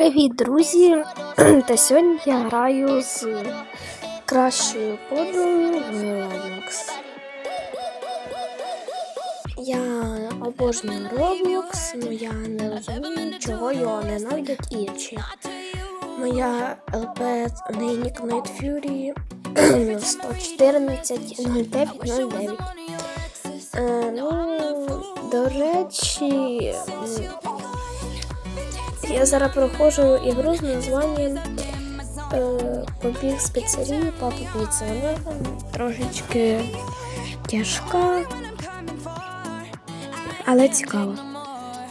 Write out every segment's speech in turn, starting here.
Привіт, друзі! Та сьогодні я граю з кращою подругою Roblox. Я обожнюю Roblox, але я не розумію, чого його ненавидять інші. Моя ЛП в неї нік Night Fury 114 0909. Е, ну, до речі, я зараз проходжу ігру з названням е, Побіг з піцерії Папа Піца. Вона трошечки тяжка, але цікава.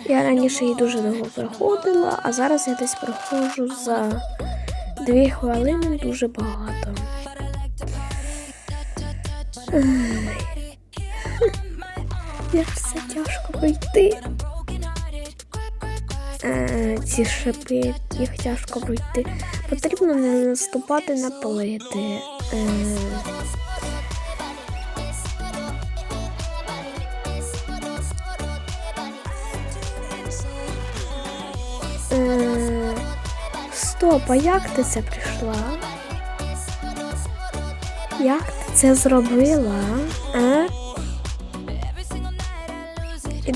Я раніше її дуже довго проходила, а зараз я десь проходжу за дві хвилини дуже багато. Як все тяжко пройти. Е, ці шипи, їх тяжко пройти. Потрібно не наступати на плити. Е, е, стоп, а як ти це прийшла? Як ти це зробила? А?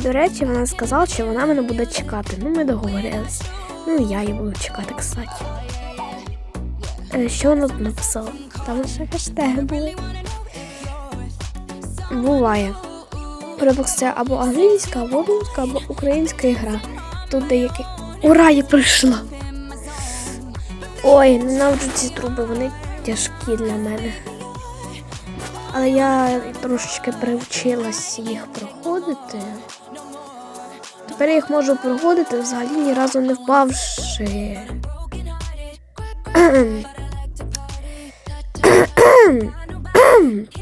До речі, вона сказала, що вона мене буде чекати. Ну, ми договорились. Ну, і я її буду чекати, кстати. Е, Що вона написала? Там лише хештеги були. Буває. Roblox це або англійська, або русська, або українська ігра. Тут деякі. Ура, я прийшла! Ой, ненавиджу ці труби, вони тяжкі для мене. Але я трошечки привчилась їх проходити. Тепер я їх можу проходити взагалі ні разу не впавши.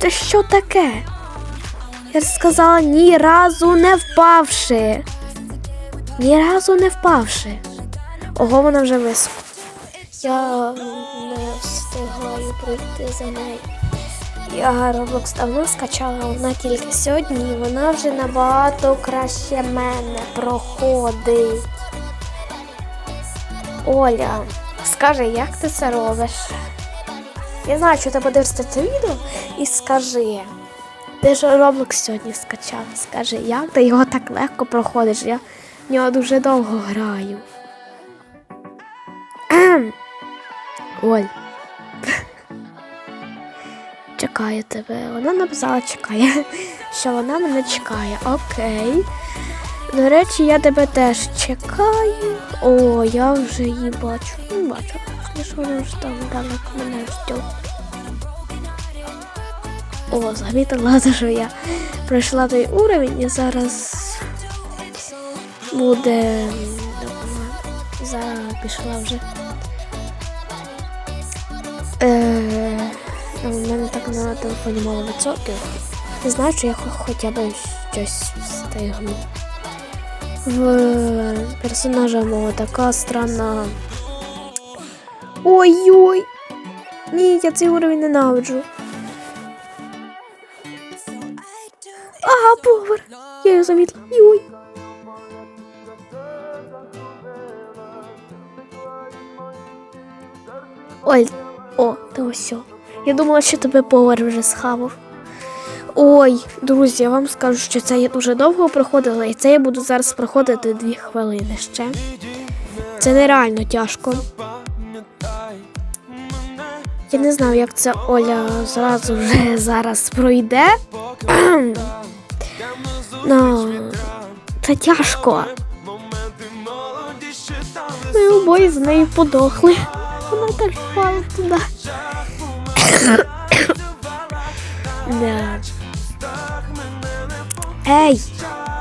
Це що таке? Я ж сказала ні разу не впавши. Ні разу не впавши. Ого, вона вже високо. Я не встигаю пройти за нею. Я Roblox давно скачала, вона тільки сьогодні, і вона вже набагато краще мене проходить. Оля, скажи, як ти це робиш? Я знаю, що ти подивишся це відео і скажи. Ти ж Roblox сьогодні скачав. Скажи, як ти його так легко проходиш? Я в нього дуже довго граю. Оль. Чекаю тебе. Вона написала чекає, що вона мене чекає. Окей. До речі, я тебе теж чекаю. О, я вже її бачу. Ну, бачу. Що вона вже там далеко мене ждет. О, замітила, що я пройшла той уровень і зараз буде. Зараз пішла вже. У мене так на телефоні мало відсотків. Не знаю, що я хо- хоча б щось встигну. В персонажа мого така странна. Ой-ой! Ні, я цей уровень ненавиджу. Ага, повар! Я його замітила. Ой. О, ти ось. Я думала, що тебе повар вже схавав. Ой, друзі, я вам скажу, що це я дуже довго проходила, і це я буду зараз проходити дві хвилини ще. Це нереально тяжко. Я не знаю, як це Оля зразу вже зараз пройде. Ну, це тяжко. Ми обоє з нею подохли. Вона так впала туди. Да. Ей,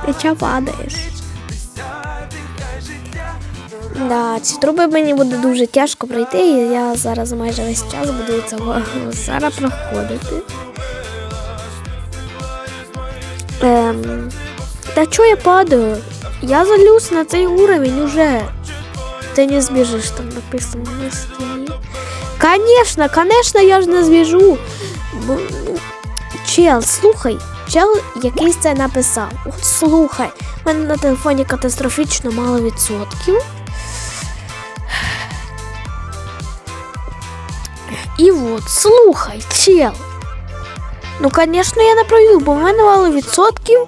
ти чого падаєш? Да, ці труби мені буде дуже тяжко пройти, і я зараз майже весь час буду цього зараз проходити. Ем, та чого я падаю? Я залюсь на цей уровень уже. Ти не збіжиш, там написано на стіні. Конечно, конечно, я ж не зв'яжу. Чел, слухай, чел якийсь це написав. От слухай, в мене на телефоні катастрофічно мало відсотків. І от, слухай, чел. Ну, звісно, я не пройду, бо в мене мало відсотків.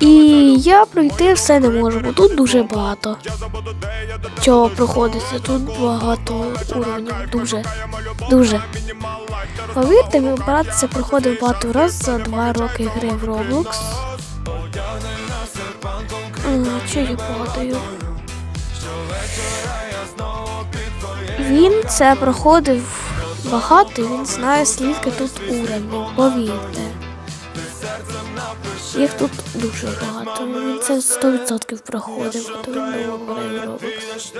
І я пройти все не можу, бо тут дуже багато. Чого проходиться? Тут багато уровнів. Дуже. Дуже. Повірте, мій брат це проходив багато разів за два роки гри в Roblox. Чого я падаю? Він це проходив багато, він знає, скільки тут уровнів, повірте. Їх тут дуже багато. Він це 100% проходив, то він був Roblox.